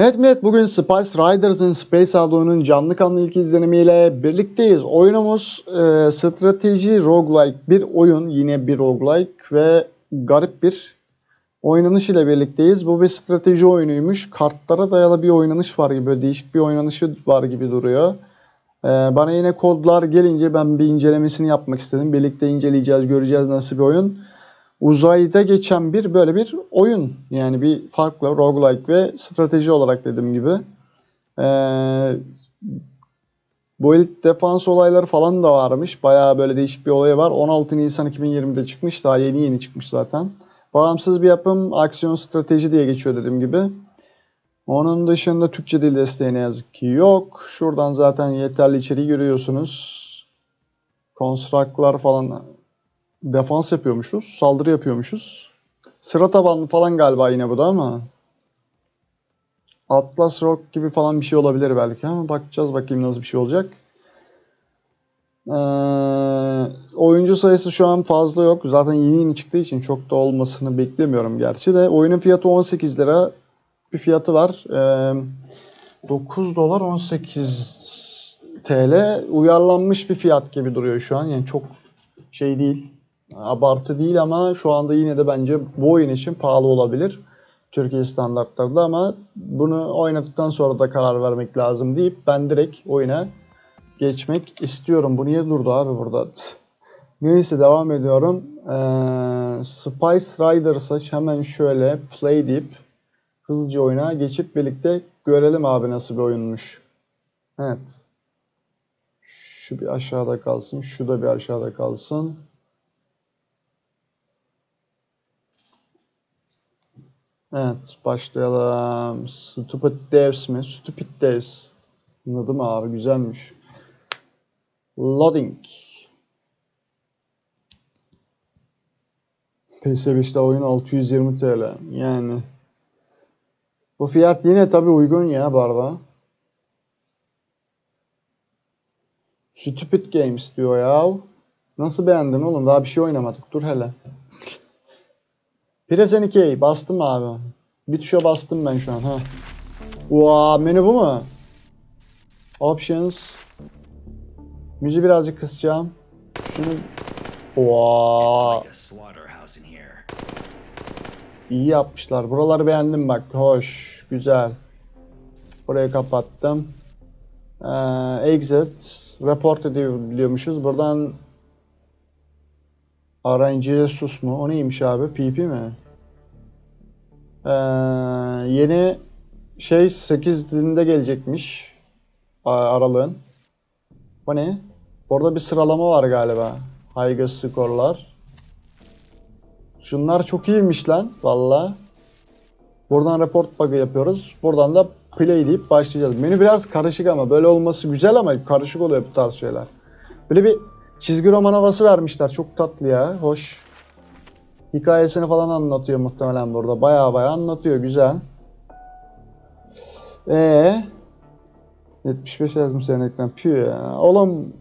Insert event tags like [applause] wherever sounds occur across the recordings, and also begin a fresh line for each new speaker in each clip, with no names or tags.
Evet millet bugün Spice Riders'ın Space Adlo'nun canlı kanlı ilk izlenimiyle birlikteyiz. Oyunumuz e, strateji roguelike bir oyun. Yine bir roguelike ve garip bir oynanış ile birlikteyiz. Bu bir strateji oyunuymuş. Kartlara dayalı bir oynanış var gibi. Böyle değişik bir oynanışı var gibi duruyor. E, bana yine kodlar gelince ben bir incelemesini yapmak istedim. Birlikte inceleyeceğiz, göreceğiz nasıl bir oyun uzayda geçen bir böyle bir oyun. Yani bir farklı roguelike ve strateji olarak dediğim gibi. Ee, bu elit defans olayları falan da varmış. Bayağı böyle değişik bir olay var. 16 Nisan 2020'de çıkmış. Daha yeni yeni çıkmış zaten. Bağımsız bir yapım, aksiyon strateji diye geçiyor dediğim gibi. Onun dışında Türkçe dil desteği ne yazık ki yok. Şuradan zaten yeterli içeriği görüyorsunuz. Construct'lar falan defans yapıyormuşuz. Saldırı yapıyormuşuz. Sıra tabanlı falan galiba yine bu da ama. Atlas Rock gibi falan bir şey olabilir belki ama bakacağız bakayım nasıl bir şey olacak. Ee, oyuncu sayısı şu an fazla yok. Zaten yeni yeni çıktığı için çok da olmasını beklemiyorum gerçi de. Oyunun fiyatı 18 lira bir fiyatı var. Ee, 9 dolar 18 TL uyarlanmış bir fiyat gibi duruyor şu an. Yani çok şey değil abartı değil ama şu anda yine de bence bu oyun için pahalı olabilir. Türkiye standartlarında ama bunu oynadıktan sonra da karar vermek lazım deyip ben direkt oyuna geçmek istiyorum. Bu niye durdu abi burada? [laughs] Neyse devam ediyorum. Ee, Spice Riders'a hemen şöyle play deyip hızlıca oyuna geçip birlikte görelim abi nasıl bir oyunmuş. Evet. Şu bir aşağıda kalsın. Şu da bir aşağıda kalsın. Evet başlayalım. Stupid Devs mi? Stupid Devs. Anladım mı abi? Güzelmiş. Loading. PS5'te oyun 620 TL. Yani. Bu fiyat yine tabi uygun ya bu arada. Stupid Games diyor ya. Nasıl beğendin oğlum? Daha bir şey oynamadık. Dur hele. Presen 2'yi bastım abi. Bir tuşa bastım ben şu an. ha. Vaa menü bu mu? Options. Müziği birazcık kısacağım. Şunu Vaa
It's like a slaughterhouse in here.
iyi yapmışlar. Buraları beğendim bak. Hoş, güzel. Burayı kapattım. Ee, exit. Report edebiliyormuşuz. Buradan RNG sus mu? O neymiş abi? PP mi? Ee, yeni şey 8'inde gelecekmiş. Aralığın. Bu ne? Orada bir sıralama var galiba. High skorlar. Şunlar çok iyiymiş lan valla. Buradan report bug'ı yapıyoruz. Buradan da play deyip başlayacağız. Menü biraz karışık ama böyle olması güzel ama karışık oluyor bu tarz şeyler. Böyle bir çizgi roman havası vermişler. Çok tatlı ya. Hoş. Hikayesini falan anlatıyor muhtemelen burada. Baya baya anlatıyor. Güzel. Ee 75 yazdım senin ekran. Püh ya. Oğlum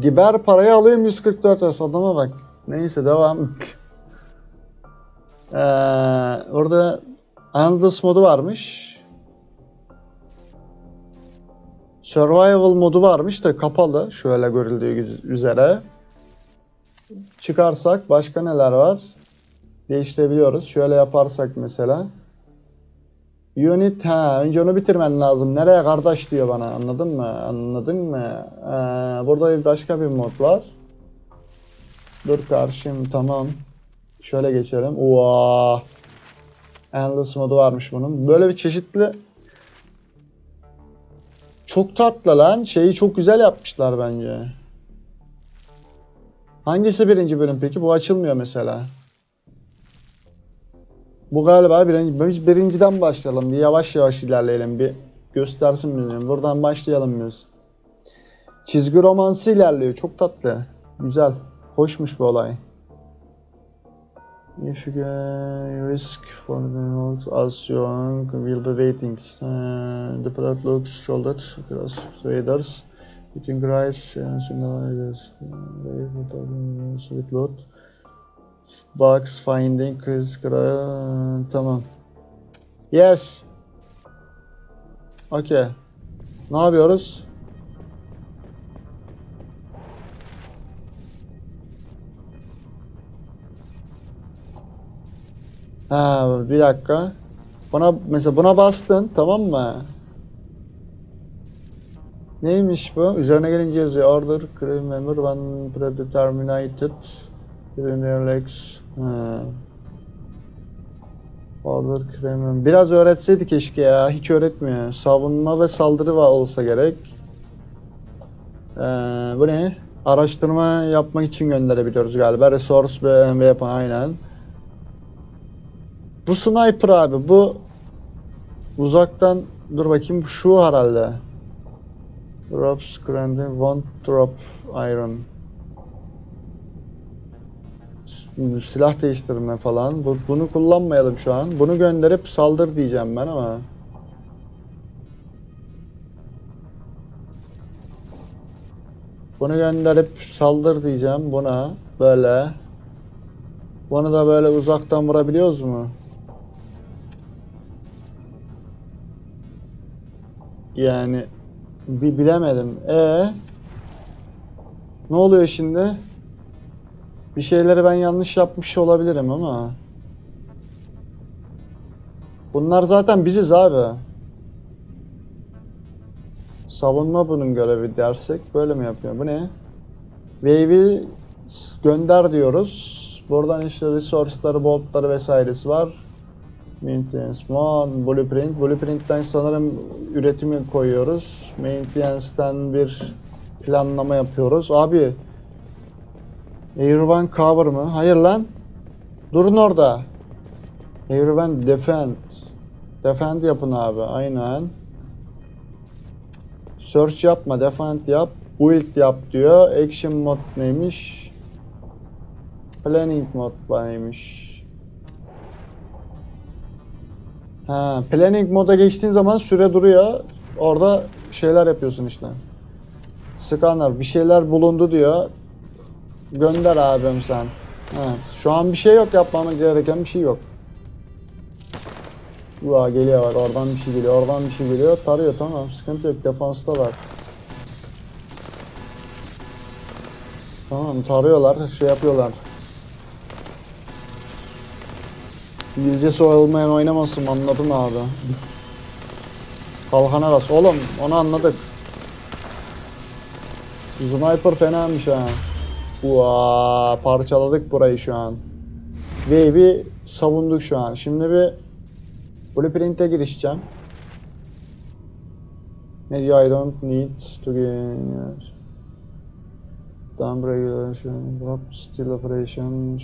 giber parayı alayım 144 as adama bak. Neyse devam. ee, orada Endless modu varmış. Survival modu varmış da kapalı. Şöyle görüldüğü üzere. Çıkarsak başka neler var? Değiştirebiliyoruz. Şöyle yaparsak mesela. Unit ha önce onu bitirmen lazım. Nereye kardeş diyor bana. Anladın mı? Anladın mı? Ee, burada bir başka bir mod var. Dur karşım tamam. Şöyle geçelim. Oha. Endless modu varmış bunun. Böyle bir çeşitli çok tatlı lan. Şeyi çok güzel yapmışlar bence. Hangisi birinci bölüm peki? Bu açılmıyor mesela. Bu galiba birinci. Biz birinciden başlayalım. Bir yavaş yavaş ilerleyelim. Bir göstersin bizi. Buradan başlayalım biz. Çizgi romansı ilerliyor. Çok tatlı. Güzel. Hoşmuş bu olay. If you risk for the note as young will be waiting. Uh, the plot looks shouldered across traders. Between rice and signalizers. Sweet loot. Bugs finding kız tamam. Yes. Okey. Ne yapıyoruz? Ha bir dakika. Buna mesela buna bastın tamam mı? Neymiş bu? Üzerine gelince yazıyor. Order, crew member, one predeterminated. Lex. Ha. Order, crew member. Biraz öğretseydi keşke ya. Hiç öğretmiyor. Savunma ve saldırı var olsa gerek. Ee, bu ne? Araştırma yapmak için gönderebiliyoruz galiba. Resource ve yapan aynen. Bu sniper abi. Bu uzaktan dur bakayım. Şu herhalde. Drop scrambling, won't drop iron. Silah değiştirme falan. Bu, bunu kullanmayalım şu an. Bunu gönderip saldır diyeceğim ben ama. Bunu gönderip saldır diyeceğim buna. Böyle. Bunu da böyle uzaktan vurabiliyoruz mu? Yani bir bilemedim. E ne oluyor şimdi? Bir şeyleri ben yanlış yapmış olabilirim ama. Bunlar zaten biziz abi. Savunma bunun görevi dersek böyle mi yapıyor? Bu ne? Wave'i gönder diyoruz. Buradan işte resource'ları, boltları vesairesi var. Maintenance one, blueprint. Blueprint'ten sanırım üretimi koyuyoruz. Maintenance'ten bir planlama yapıyoruz. Abi Airvan cover mı? Hayır lan. Durun orada. Airvan defend. Defend yapın abi. Aynen. Search yapma. Defend yap. Build yap diyor. Action mod neymiş? Planning mod neymiş? Ha, planning moda geçtiğin zaman süre duruyor. Orada şeyler yapıyorsun işte. Scanner bir şeyler bulundu diyor. Gönder abim sen. Ha, şu an bir şey yok yapmamız gereken bir şey yok. Ua geliyor bak oradan bir şey geliyor oradan bir şey geliyor tarıyor tamam sıkıntı yok defansta var. Tamam tarıyorlar şey yapıyorlar. İngilizcesi olmayan oynamasın anladın abi. Kalkana bas. Oğlum onu anladık. Sniper fenamış ha. Ua parçaladık burayı şu an. Wave'i savunduk şu an. Şimdi bir Blueprint'e girişeceğim. Ne diyor? I don't need to gain. Dump regulation, drop still operation.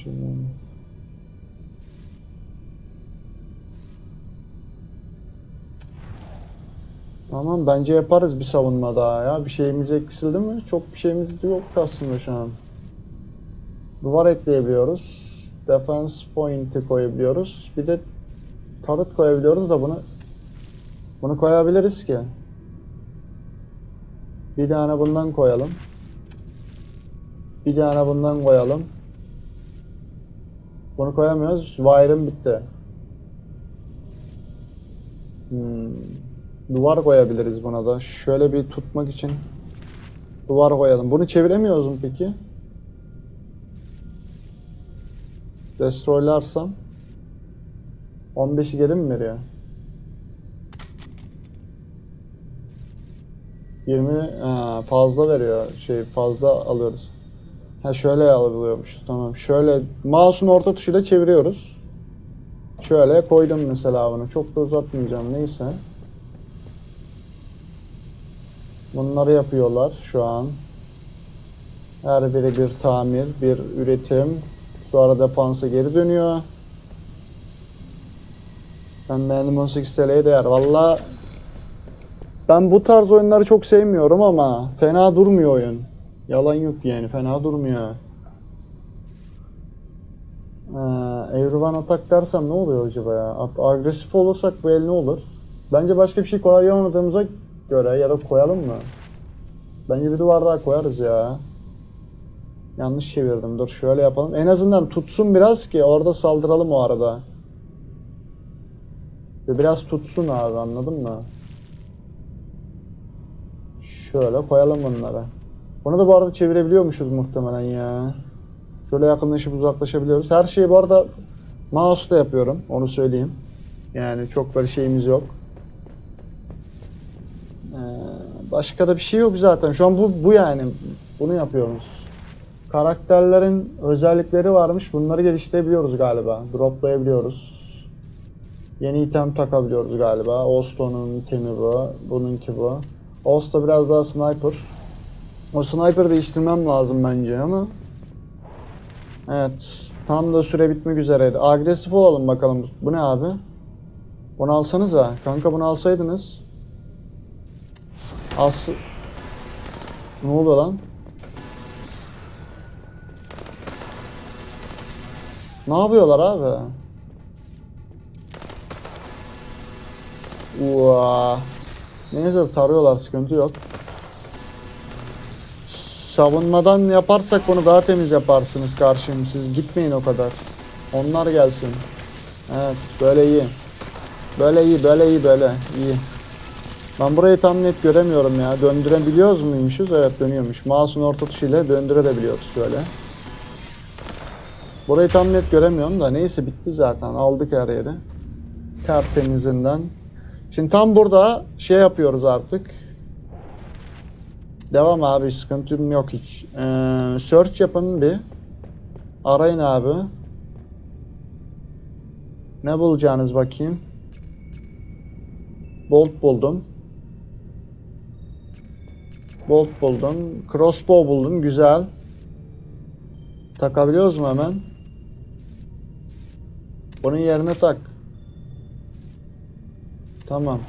Tamam bence yaparız bir savunma daha ya. Bir şeyimiz eksildi mi? Çok bir şeyimiz yok aslında şu an. Duvar ekleyebiliyoruz. Defense point'i koyabiliyoruz. Bir de turret koyabiliyoruz da bunu bunu koyabiliriz ki. Bir tane bundan koyalım. Bir tane bundan koyalım. Bunu koyamıyoruz. Wire'ım bitti. Hmm. Duvar koyabiliriz buna da. Şöyle bir tutmak için duvar koyalım. Bunu çeviremiyoruz mu peki? Destroylarsam 15'i geri mi veriyor? 20 ha, fazla veriyor. Şey fazla alıyoruz. Ha şöyle alıyormuşuz. Tamam. Şöyle mouse'un orta tuşuyla çeviriyoruz. Şöyle koydum mesela bunu. Çok da uzatmayacağım. Neyse. Bunları yapıyorlar şu an. Her biri bir tamir, bir üretim. Sonra defansa geri dönüyor. Ben beğendim 18 TL'ye değer. Valla ben bu tarz oyunları çok sevmiyorum ama fena durmuyor oyun. Yalan yok yani fena durmuyor. Ee, Everyone atak dersem ne oluyor acaba ya? Agresif olursak bu el ne olur? Bence başka bir şey koyamadığımıza göre ya da koyalım mı? Bence bir duvar daha koyarız ya. Yanlış çevirdim. Dur şöyle yapalım. En azından tutsun biraz ki orada saldıralım o arada. Ve biraz tutsun abi anladın mı? Şöyle koyalım bunları. Bunu da bu arada çevirebiliyormuşuz muhtemelen ya. Şöyle yakınlaşıp uzaklaşabiliyoruz. Her şeyi bu arada mouse'da yapıyorum. Onu söyleyeyim. Yani çok böyle şeyimiz yok. Ee, başka da bir şey yok zaten. Şu an bu, bu yani. Bunu yapıyoruz. Karakterlerin özellikleri varmış. Bunları geliştirebiliyoruz galiba. Droplayabiliyoruz. Yeni item takabiliyoruz galiba. Osto'nun itemi bu. Bununki bu. Osto biraz daha sniper. O sniper değiştirmem lazım bence ama. Evet. Tam da süre bitmek üzereydi. Agresif olalım bakalım. Bu ne abi? Bunu alsanıza. Kanka bunu alsaydınız. As... Ne oluyor lan? Ne yapıyorlar abi? Uaa. Neyse tarıyorlar sıkıntı yok. Savunmadan yaparsak bunu daha temiz yaparsınız karşım. Siz gitmeyin o kadar. Onlar gelsin. Evet böyle iyi. Böyle iyi böyle iyi böyle iyi. Ben burayı tam net göremiyorum ya. Döndürebiliyoruz muymuşuz? Evet dönüyormuş. Mouse'un orta tuşuyla döndürebiliyoruz şöyle. Burayı tam net göremiyorum da neyse bitti zaten. Aldık her yeri. Tertemizinden. Şimdi tam burada şey yapıyoruz artık. Devam abi sıkıntım yok hiç. Ee, search yapın bir. Arayın abi. Ne bulacağınız bakayım. Bolt buldum. Bolt buldum. Crossbow buldum. Güzel. Takabiliyoruz mu hemen? Bunun yerine tak. Tamam.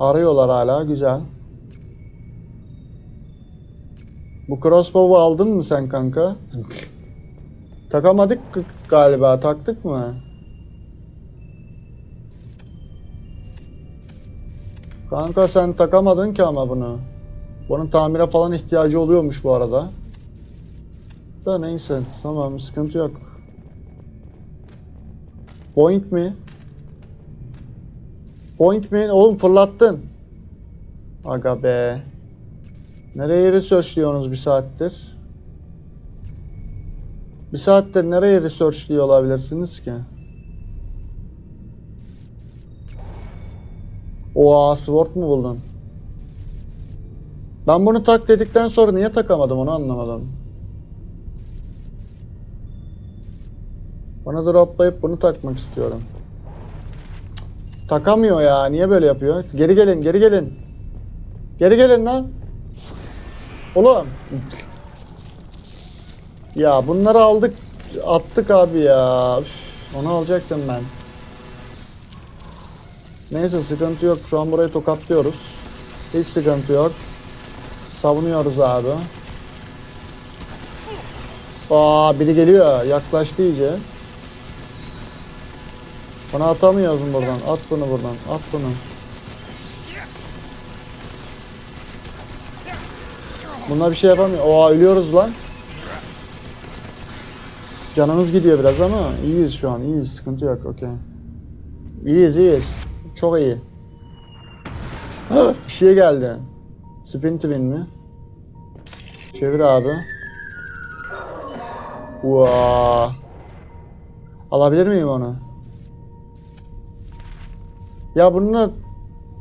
Arıyorlar hala. Güzel. Bu crossbow'u aldın mı sen kanka? [laughs] Takamadık galiba. Taktık mı? Kanka sen takamadın ki ama bunu. Bunun tamire falan ihtiyacı oluyormuş bu arada. Da neyse. Tamam sıkıntı yok. Point mi? Point mi? Oğlum fırlattın. Aga be. Nereye researchliyorsunuz bir saattir? Bir saattir nereye researchliyor olabilirsiniz ki? Oha sword mu buldun? Ben bunu tak dedikten sonra niye takamadım onu anlamadım. Bana droplayıp bunu takmak istiyorum. Takamıyor ya. Niye böyle yapıyor? Geri gelin, geri gelin. Geri gelin lan. Oğlum. Ya bunları aldık, attık abi ya. Onu alacaktım ben. Neyse sıkıntı yok. Şu an burayı tokatlıyoruz. Hiç sıkıntı yok. Savunuyoruz abi. Aa biri geliyor. Yaklaştı iyice. Bunu atamıyoruz buradan? At bunu buradan. At bunu. Bunlar bir şey yapamıyor. Oha ölüyoruz lan. Canımız gidiyor biraz ama iyiyiz şu an. İyiyiz. Sıkıntı yok. Okey. İyiyiz iyiyiz. Çok iyi. [gasps] bir şey geldi. Spin twin mi? Çevir abi. Vaa. Alabilir miyim onu? Ya bununla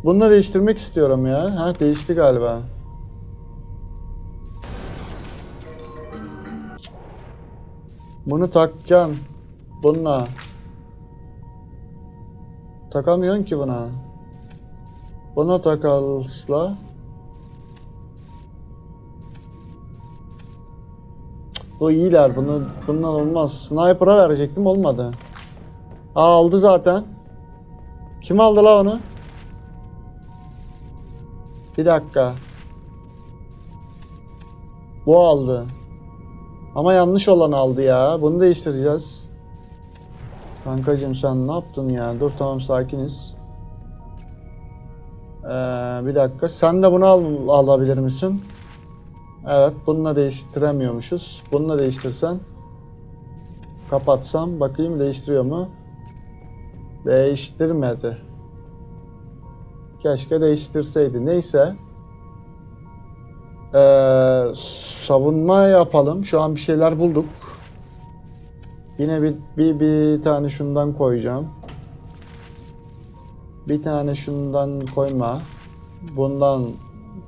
bununla değiştirmek istiyorum ya. Ha değişti galiba. Bunu takacaksın. Bununla. Takamıyorsun ki buna. Buna takalsla. Bu iyiler. Bunu bundan olmaz. Sniper'a verecektim olmadı. Aa aldı zaten. Kim aldı la onu? Bir dakika. Bu aldı. Ama yanlış olan aldı ya. Bunu değiştireceğiz. Kankacım sen ne yaptın ya? Dur tamam sakiniz. Ee, bir dakika. Sen de bunu al alabilir misin? Evet. Bununla değiştiremiyormuşuz. Bununla değiştirsen. Kapatsam. Bakayım değiştiriyor mu? Değiştirmedi. Keşke değiştirseydi. Neyse. Ee, savunma yapalım. Şu an bir şeyler bulduk. Yine bir, bir, bir tane şundan koyacağım. Bir tane şundan koyma. Bundan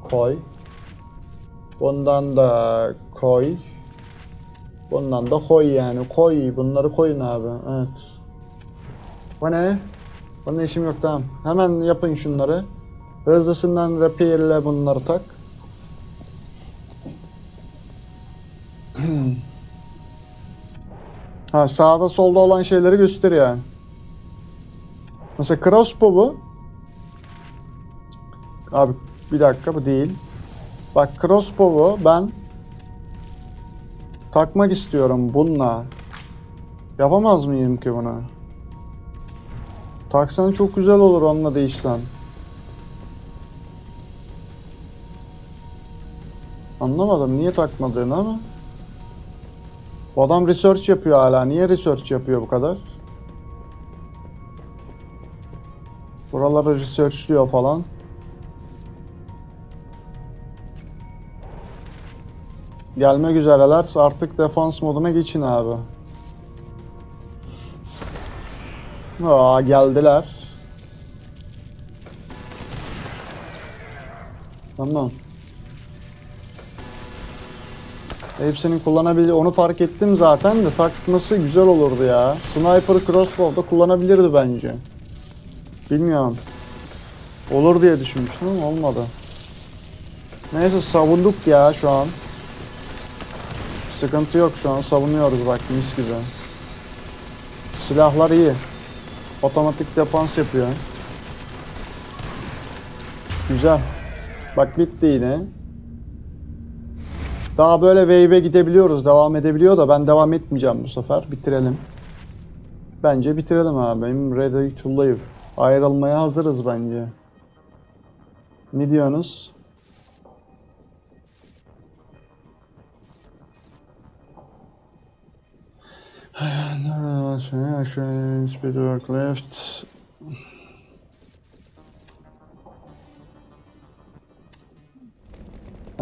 koy. Bundan da koy. Bundan da koy yani. Koy. Bunları koyun abi. Evet. Bu ne? Bunun işim yok tamam. Hemen yapın şunları. Hızlısından repair'le bunları tak. [clears throat] ha sağda solda olan şeyleri gösteriyor yani. Mesela crossbow'u Abi bir dakika bu değil. Bak crossbow'u ben takmak istiyorum bununla. Yapamaz mıyım ki bunu? Taksan çok güzel olur onunla değişsen. Anlamadım niye takmadığını ama. Bu adam research yapıyor hala. Niye research yapıyor bu kadar? Buraları researchliyor falan. Gelmek üzereler. Artık defans moduna geçin abi. Aa geldiler. Tamam. Hepsinin kullanabilir. Onu fark ettim zaten de takması güzel olurdu ya. Sniper crossbow'da kullanabilirdi bence. Bilmiyorum. Olur diye düşünmüştüm olmadı. Neyse savunduk ya şu an. Sıkıntı yok şu an savunuyoruz bak mis gibi. Silahlar iyi. Otomatik defans yapıyor. Güzel. Bak bitti yine. Daha böyle wave'e gidebiliyoruz. Devam edebiliyor da ben devam etmeyeceğim bu sefer. Bitirelim. Bence bitirelim abi. I'm ready to live. Ayrılmaya hazırız bence. Ne diyorsunuz? Speed work left.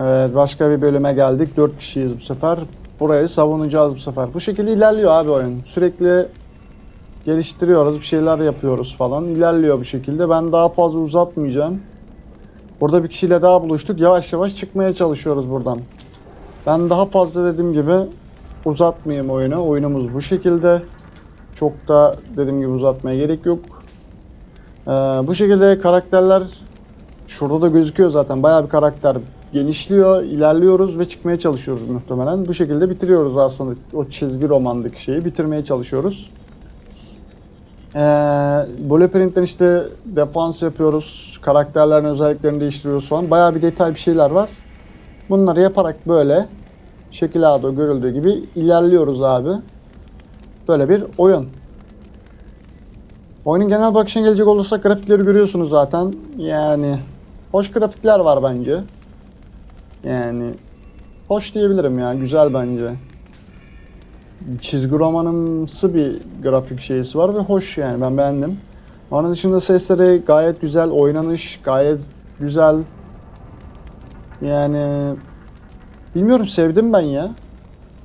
Evet başka bir bölüme geldik. 4 kişiyiz bu sefer. Burayı savunacağız bu sefer. Bu şekilde ilerliyor abi oyun. Sürekli geliştiriyoruz, bir şeyler yapıyoruz falan. İlerliyor bu şekilde. Ben daha fazla uzatmayacağım. Burada bir kişiyle daha buluştuk. Yavaş yavaş çıkmaya çalışıyoruz buradan. Ben daha fazla dediğim gibi uzatmayayım oyunu. Oyunumuz bu şekilde. Çok da dediğim gibi uzatmaya gerek yok. Ee, bu şekilde karakterler şurada da gözüküyor zaten. Bayağı bir karakter genişliyor, ilerliyoruz ve çıkmaya çalışıyoruz muhtemelen. Bu şekilde bitiriyoruz aslında o çizgi romandaki şeyi bitirmeye çalışıyoruz. Ee, Blueprint'ten işte defans yapıyoruz, karakterlerin özelliklerini değiştiriyoruz falan. Bayağı bir detay bir şeyler var. Bunları yaparak böyle şekil A'da görüldüğü gibi ilerliyoruz abi. Böyle bir oyun. Oyunun genel bakışına gelecek olursak grafikleri görüyorsunuz zaten. Yani hoş grafikler var bence. Yani hoş diyebilirim ya. Güzel bence. Çizgi romanımsı bir grafik şeysi var ve hoş yani ben beğendim. Onun dışında sesleri gayet güzel, oynanış gayet güzel. Yani bilmiyorum sevdim ben ya.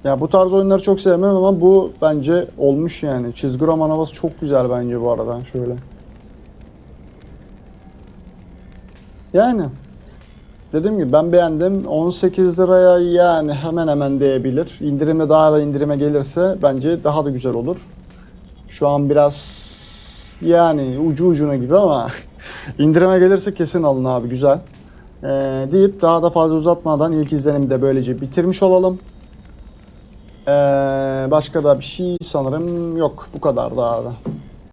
Ya bu tarz oyunları çok sevmem ama bu bence olmuş yani. Çizgi roman havası çok güzel bence bu arada şöyle. Yani dediğim gibi ben beğendim. 18 liraya yani hemen hemen değebilir. İndirime daha da indirime gelirse bence daha da güzel olur. Şu an biraz yani ucu ucuna gibi ama [laughs] indirime gelirse kesin alın abi güzel. Ee, deyip daha da fazla uzatmadan ilk izlenimi de böylece bitirmiş olalım. Ee, başka da bir şey sanırım yok. Bu kadar daha da.